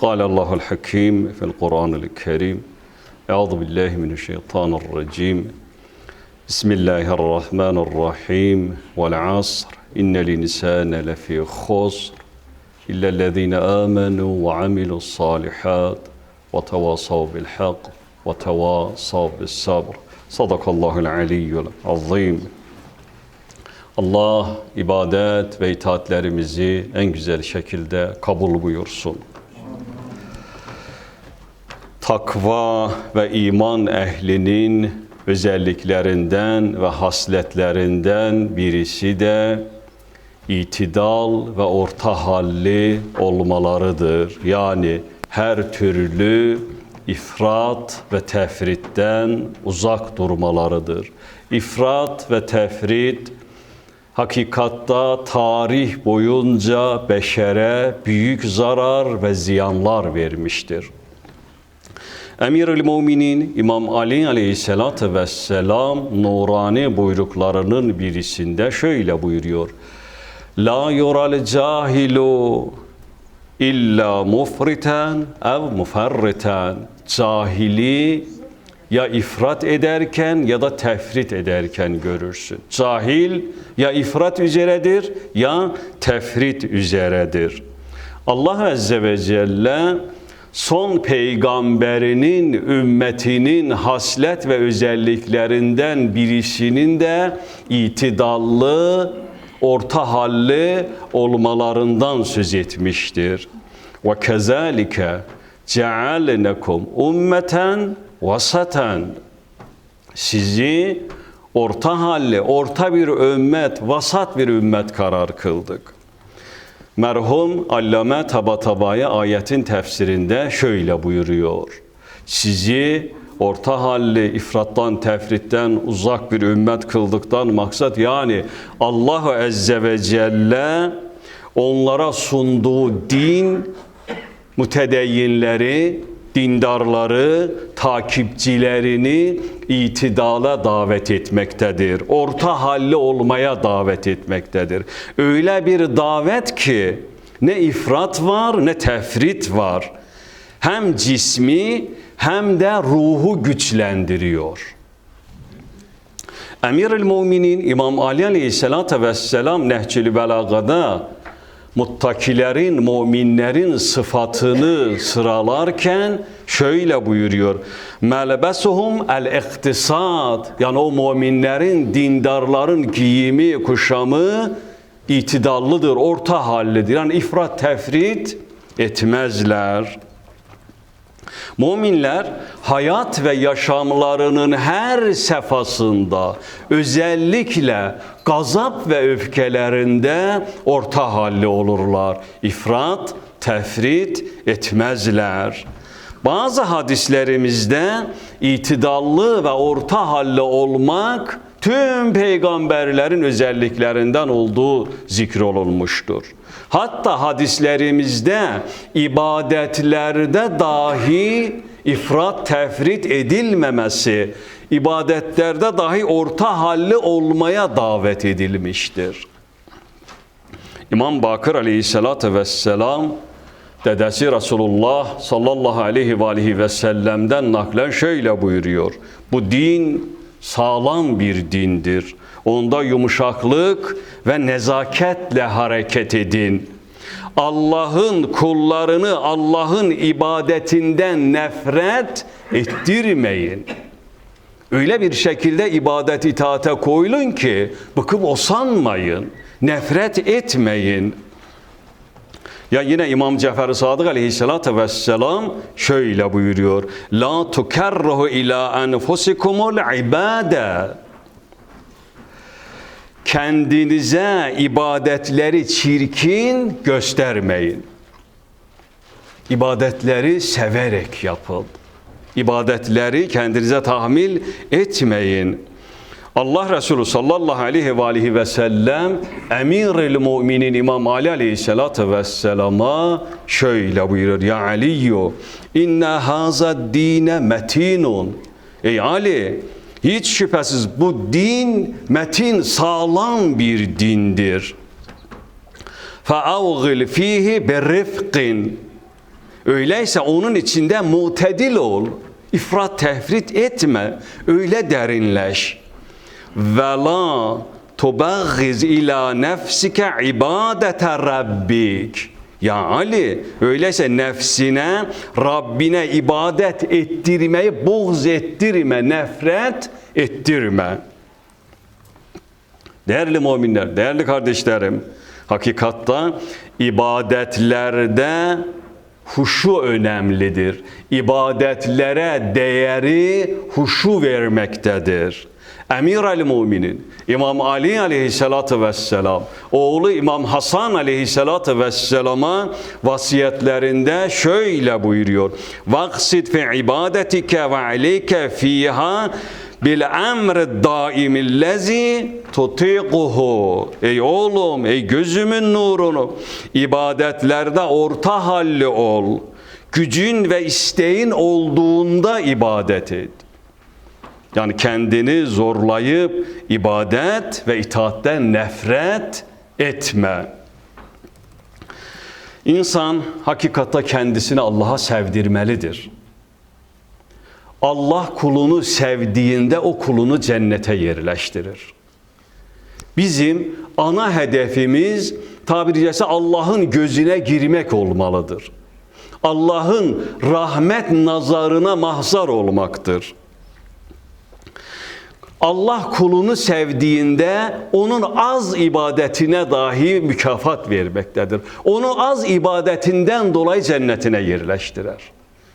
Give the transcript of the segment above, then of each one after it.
قال الله الحكيم في القرآن الكريم أعوذ بالله من الشيطان الرجيم بسم الله الرحمن الرحيم والعصر إن الإنسان لفي خسر إلا الذين آمنوا وعملوا الصالحات وتواصوا بالحق وتواصوا بالصبر صدق الله العلي العظيم Allah ibadet ve itaatlerimizi en güzel şekilde kabul buyursun. Takva ve iman ehlinin özelliklerinden ve hasletlerinden birisi de itidal ve orta halli olmalarıdır. Yani her türlü ifrat ve tefritten uzak durmalarıdır. İfrat ve tefrit hakikatta tarih boyunca beşere büyük zarar ve ziyanlar vermiştir. Emirül Müminin İmam Ali Aleyhisselatü Vesselam nurani buyruklarının birisinde şöyle buyuruyor. La yural cahilu illa mufriten ev muferriten. Cahili ya ifrat ederken ya da tefrit ederken görürsün. Cahil ya ifrat üzeredir ya tefrit üzeredir. Allah Azze ve Celle son peygamberinin ümmetinin haslet ve özelliklerinden birisinin de itidallı, orta halli olmalarından söz etmiştir. Ve kezalike cealnekum ummeten vasaten sizi orta halli, orta bir ümmet, vasat bir ümmet karar kıldık. Merhum Allame Tabatabai ayetin tefsirinde şöyle buyuruyor. Sizi orta halli, ifrattan, tefritten uzak bir ümmet kıldıktan maksat yani Allahu Azze ve Celle onlara sunduğu din mütedeyyinleri, dindarları, takipçilerini itidala davet etmektedir. Orta halli olmaya davet etmektedir. Öyle bir davet ki ne ifrat var ne tefrit var. Hem cismi hem de ruhu güçlendiriyor. Emirül Müminin İmam Ali Aleyhisselatü Vesselam Nehcül Belaga'da muttakilerin, müminlerin sıfatını sıralarken şöyle buyuruyor. Melbesuhum el-iktisad. Yani o müminlerin, dindarların giyimi, kuşamı itidallıdır, orta hallidir. Yani ifrat, tefrit etmezler. Müminler hayat ve yaşamlarının her sefasında özellikle gazap ve öfkelerinde orta halli olurlar. İfrat, tefrit etmezler. Bazı hadislerimizde itidallı ve orta halli olmak tüm peygamberlerin özelliklerinden olduğu zikrolunmuştur. Hatta hadislerimizde ibadetlerde dahi ifrat tefrit edilmemesi, ibadetlerde dahi orta halli olmaya davet edilmiştir. İmam Bakır aleyhissalatü vesselam dedesi Resulullah sallallahu aleyhi ve aleyhi ve sellem'den naklen şöyle buyuruyor. Bu din sağlam bir dindir. Onda yumuşaklık ve nezaketle hareket edin. Allah'ın kullarını Allah'ın ibadetinden nefret ettirmeyin. Öyle bir şekilde ibadet itaate koyulun ki bıkıp osanmayın, nefret etmeyin. Ya yine İmam Cafer Sadık aleyhissalatü vesselam şöyle buyuruyor. La tukerruhu ila enfusikumul ibade. Kendinize ibadetleri çirkin göstermeyin. ibadetleri severek yapın. İbadetleri kendinize tahmil etmeyin. Allah Resulü sallallahu aleyhi ve aleyhi ve sellem emiril müminin İmam Ali aleyhissalatü vesselama şöyle buyurur. Ya Aliyyü inne haza dine metinun. Ey Ali hiç şüphesiz bu din metin sağlam bir dindir. فَاَوْغِلْ ف۪يهِ بِرِفْقٍ Öyleyse onun içinde mutedil ol. İfrat tefrit etme. Öyle derinleş. Ve la tubaghiz ila nefsike ibadete rabbik. ya Ali, öyleyse nefsine, Rabbine ibadet ettirmeyi buğz ettirme, nefret ettirme. Değerli müminler, değerli kardeşlerim, hakikatta ibadetlerde huşu önemlidir. İbadetlere değeri huşu vermektedir. Emir el müminin İmam Ali aleyhissalatü vesselam oğlu İmam Hasan aleyhissalatü vesselama vasiyetlerinde şöyle buyuruyor. Vaksid fi ibadetike ve aleyke fiha bil emr daimillezi tutikuhu. Ey oğlum, ey gözümün nurunu ibadetlerde orta halli ol. Gücün ve isteğin olduğunda ibadet et. Yani kendini zorlayıp ibadet ve itaatten nefret etme. İnsan hakikatta kendisini Allah'a sevdirmelidir. Allah kulunu sevdiğinde o kulunu cennete yerleştirir. Bizim ana hedefimiz tabiri caizse Allah'ın gözüne girmek olmalıdır. Allah'ın rahmet nazarına mahzar olmaktır. Allah kulunu sevdiğinde onun az ibadetine dahi mükafat vermektedir. Onu az ibadetinden dolayı cennetine yerleştirer.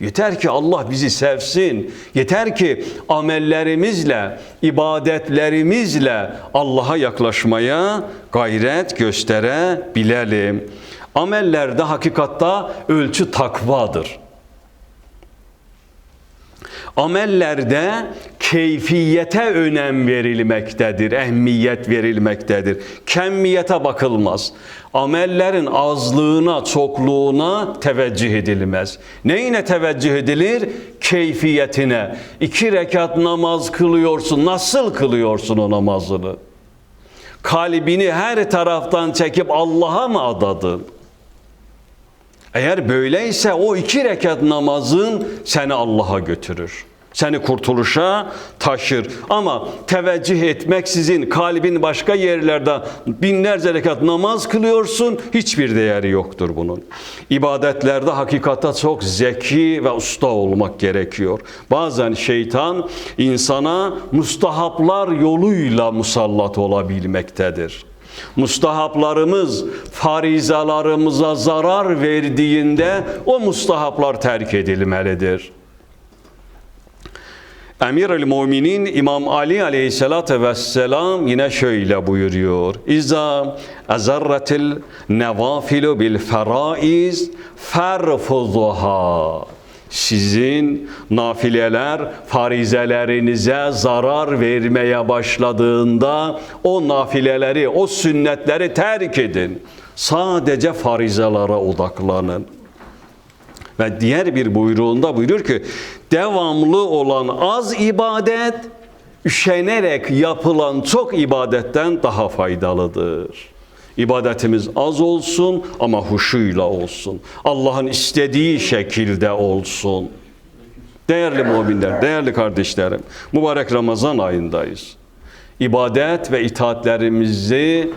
Yeter ki Allah bizi sevsin. Yeter ki amellerimizle, ibadetlerimizle Allah'a yaklaşmaya gayret gösterebilelim. Amellerde hakikatta ölçü takvadır. Amellerde keyfiyete önem verilmektedir, ehemmiyet verilmektedir. Kemmiyete bakılmaz. Amellerin azlığına, çokluğuna teveccüh edilmez. Neyine teveccüh edilir? Keyfiyetine. İki rekat namaz kılıyorsun. Nasıl kılıyorsun o namazını? Kalbini her taraftan çekip Allah'a mı adadın? Eğer böyleyse o iki rekat namazın seni Allah'a götürür. Seni kurtuluşa taşır. Ama teveccüh etmeksizin kalbin başka yerlerde binlerce rekat namaz kılıyorsun. Hiçbir değeri yoktur bunun. İbadetlerde hakikatta çok zeki ve usta olmak gerekiyor. Bazen şeytan insana mustahaplar yoluyla musallat olabilmektedir. Mustahaplarımız farizalarımıza zarar verdiğinde o mustahaplar terk edilmelidir. Emir el Müminin İmam Ali aleyhissalatü vesselam yine şöyle buyuruyor. İza azarratil nevafilu bil feraiz ferfuzuha. Sizin nafileler farizelerinize zarar vermeye başladığında o nafileleri, o sünnetleri terk edin. Sadece farizelere odaklanın. Ve diğer bir buyruğunda buyurur ki devamlı olan az ibadet üşenerek yapılan çok ibadetten daha faydalıdır. İbadetimiz az olsun ama huşuyla olsun. Allah'ın istediği şekilde olsun. Değerli müminler, değerli kardeşlerim, mübarek Ramazan ayındayız. İbadet ve itaatlerimizi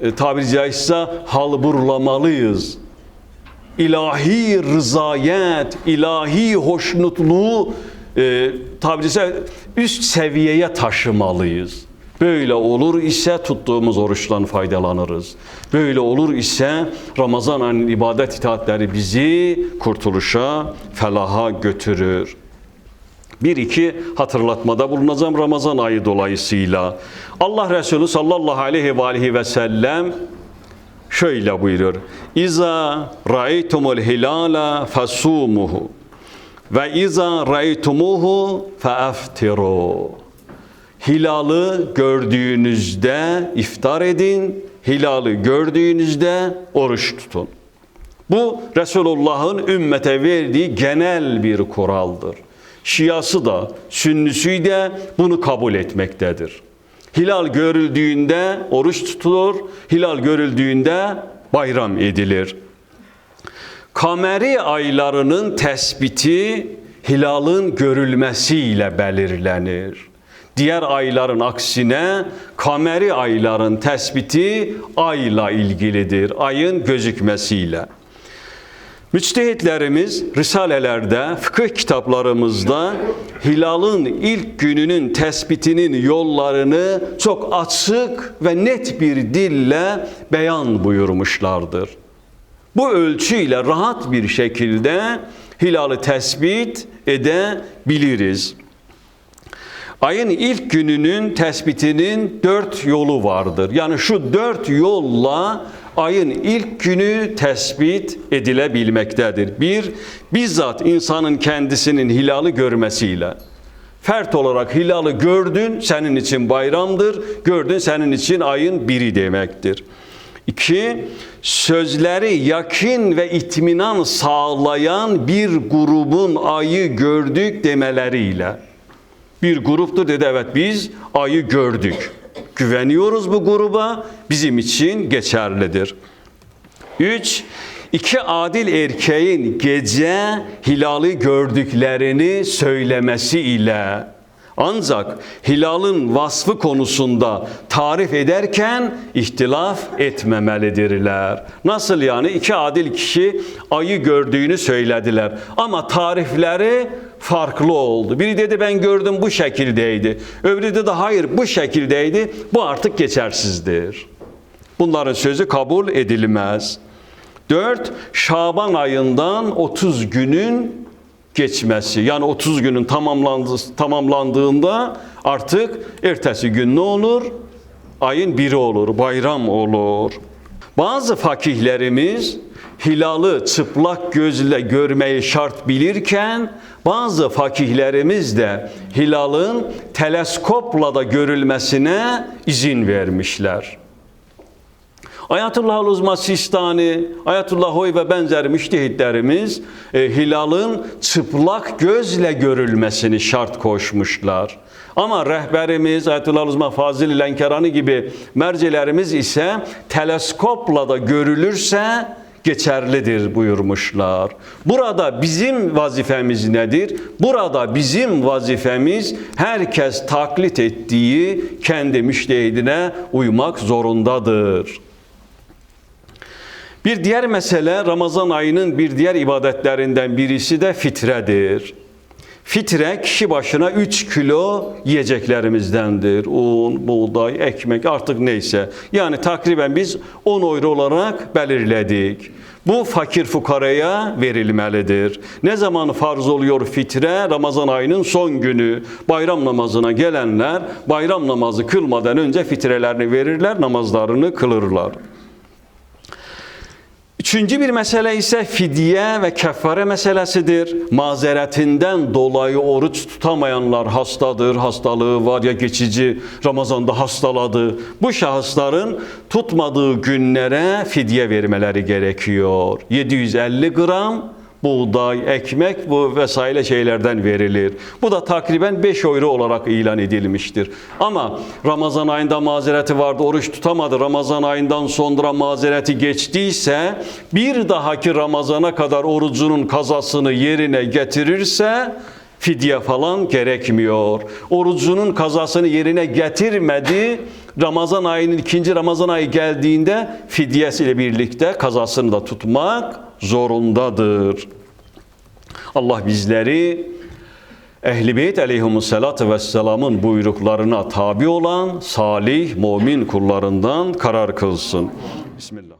e, tabiri caizse halburlamalıyız ilahi rızayet, ilahi hoşnutluğu e, tabiri caizse üst seviyeye taşımalıyız. Böyle olur ise tuttuğumuz oruçtan faydalanırız. Böyle olur ise Ramazan ayının ibadet itaatleri bizi kurtuluşa, felaha götürür. Bir iki hatırlatmada bulunacağım Ramazan ayı dolayısıyla. Allah Resulü sallallahu aleyhi ve aleyhi ve sellem şöyle buyurur. İza ra'aytumul hilala fasumuhu ve iza ra'aytumuhu faaftiru. Hilalı gördüğünüzde iftar edin, hilalı gördüğünüzde oruç tutun. Bu Resulullah'ın ümmete verdiği genel bir kuraldır. Şiası da, sünnüsü de bunu kabul etmektedir. Hilal görüldüğünde oruç tutulur, hilal görüldüğünde bayram edilir. Kameri aylarının tespiti hilalın görülmesiyle belirlenir. Diğer ayların aksine kameri ayların tespiti ayla ilgilidir. Ayın gözükmesiyle. Müçtehitlerimiz risalelerde, fıkıh kitaplarımızda hilalın ilk gününün tespitinin yollarını çok açık ve net bir dille beyan buyurmuşlardır. Bu ölçüyle rahat bir şekilde hilali tespit edebiliriz. Ayın ilk gününün tespitinin dört yolu vardır. Yani şu dört yolla ayın ilk günü tespit edilebilmektedir. Bir, bizzat insanın kendisinin hilali görmesiyle. Fert olarak hilali gördün, senin için bayramdır. Gördün, senin için ayın biri demektir. İki, sözleri yakin ve itminan sağlayan bir grubun ayı gördük demeleriyle. Bir gruptur dedi evet biz ayı gördük. Güveniyoruz bu gruba bizim için geçerlidir. Üç, iki adil erkeğin gece hilali gördüklerini söylemesi ile ancak hilalın vasfı konusunda tarif ederken ihtilaf etmemelidirler. Nasıl yani? iki adil kişi ayı gördüğünü söylediler. Ama tarifleri farklı oldu. Biri dedi ben gördüm bu şekildeydi. Öbürü dedi hayır bu şekildeydi. Bu artık geçersizdir. Bunların sözü kabul edilmez. 4. Şaban ayından 30 günün geçmesi. Yani 30 günün tamamlandı, tamamlandığında artık ertesi gün ne olur? Ayın biri olur, bayram olur. Bazı fakihlerimiz hilalı çıplak gözle görmeyi şart bilirken bazı fakihlerimiz de hilalın teleskopla da görülmesine izin vermişler. Ayatullah Uzma Sistani, Ayatullah Hoy ve benzeri müştehitlerimiz e, hilalın çıplak gözle görülmesini şart koşmuşlar. Ama rehberimiz Ayetullah Uzma Fazıl Lenkerani gibi mercilerimiz ise teleskopla da görülürse geçerlidir buyurmuşlar. Burada bizim vazifemiz nedir? Burada bizim vazifemiz herkes taklit ettiği kendi müştehidine uymak zorundadır. Bir diğer mesele Ramazan ayının bir diğer ibadetlerinden birisi de fitredir. Fitre kişi başına 3 kilo yiyeceklerimizdendir. Un, buğday, ekmek artık neyse. Yani takriben biz 10 euro olarak belirledik. Bu fakir fukaraya verilmelidir. Ne zaman farz oluyor fitre? Ramazan ayının son günü. Bayram namazına gelenler bayram namazı kılmadan önce fitrelerini verirler, namazlarını kılırlar. Üçüncü bir mesele ise fidye ve kefare meselesidir. Mazeretinden dolayı oruç tutamayanlar hastadır, hastalığı var ya geçici Ramazan'da hastaladı. Bu şahısların tutmadığı günlere fidye vermeleri gerekiyor. 750 gram buğday, ekmek bu vesaire şeylerden verilir. Bu da takriben 5 euro olarak ilan edilmiştir. Ama Ramazan ayında mazereti vardı, oruç tutamadı. Ramazan ayından sonra mazereti geçtiyse bir dahaki Ramazana kadar orucunun kazasını yerine getirirse fidye falan gerekmiyor. Orucunun kazasını yerine getirmedi. Ramazan ayının ikinci Ramazan ayı geldiğinde fidyesiyle birlikte kazasını da tutmak zorundadır. Allah bizleri Ehl-i Beyt aleyhimussalatu vesselamın buyruklarına tabi olan salih, mümin kullarından karar kılsın. Bismillah.